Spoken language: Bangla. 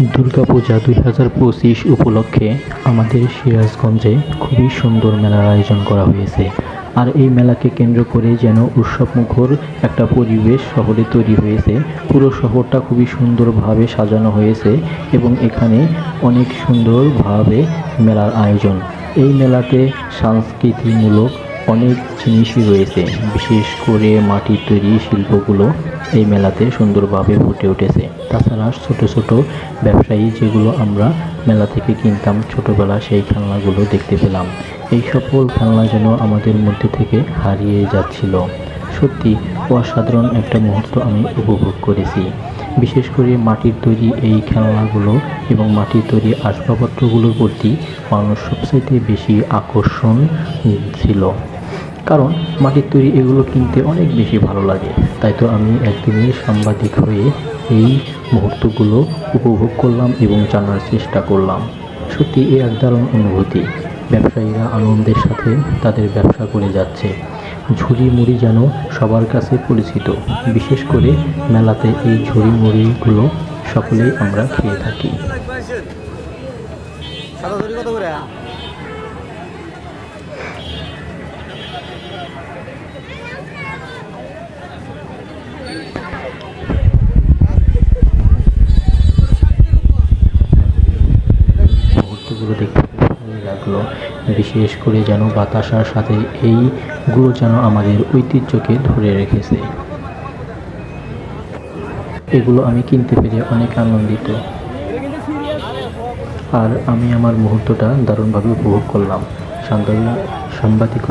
দুর্গাপূজা দুই হাজার পঁচিশ উপলক্ষে আমাদের সিরাজগঞ্জে খুবই সুন্দর মেলার আয়োজন করা হয়েছে। আর এই মেলাকে কেন্দ্র করে যেন উৎসবমুখর একটা পরিবেশ শহরে তৈরি হয়েছে। পুরো শহরটা খুবই সুন্দরভাবে সাজানো হয়েছে এবং এখানে অনেক সুন্দরভাবে মেলার আয়োজন। এই মেলাতে সাংস্কৃতিমূলক অনেক জিনিসই রয়েছে। বিশেষ করে মাটির তৈরি শিল্পগুলো এই মেলাতে সুন্দরভাবে ফুটে উঠেছে। তাছাড়া ছোট ছোট ব্যবসায়ী যেগুলো আমরা মেলা থেকে কিনতাম ছোটবেলা সেই খেলনাগুলো দেখতে পেলাম। এই সকল খেলনা যেন আমাদের মধ্যে থেকে হারিয়ে যাচ্ছিল। সত্যি অসাধারণ একটা মুহূর্ত আমি উপভোগ করেছি। বিশেষ করে মাটির তৈরি এই খেলনাগুলো এবং মাটির তৈরি আসবাবপত্রগুলোর প্রতি মানুষ সবচাইতে বেশি আকর্ষণ ছিল। কারণ মাটির তৈরি এগুলো কিনতে অনেক বেশি ভালো লাগে। তাই তো আমি একদিনের সাংবাদিক হয়ে এই মুহূর্তগুলো উপভোগ করলাম এবং জানার চেষ্টা করলাম। সত্যি এ এক দারুণ অনুভূতি। ব্যবসায়ীরা আনন্দের সাথে তাদের ব্যবসা করে যাচ্ছে। ঝুড়ি মুড়ি যেন সবার কাছে পরিচিত। বিশেষ করে মেলাতে এই ঝুড়ি মুড়িগুলো সকলেই আমরা খেয়ে থাকি সাদা দড়ি কত করে মুহূর্তগুলো দেখতে খুব ভালো লাগল বিশেষ করে যেন বাতাসার সাথে এইগুলো যেন আমাদের ঐতিহ্যকে ধরে রেখেছে। এগুলো আমি কিনতে পেরে অনেক আনন্দিত। আর আমি আমার মুহূর্তটা দারুণভাবে উপভোগ করলাম। সাংবাদিক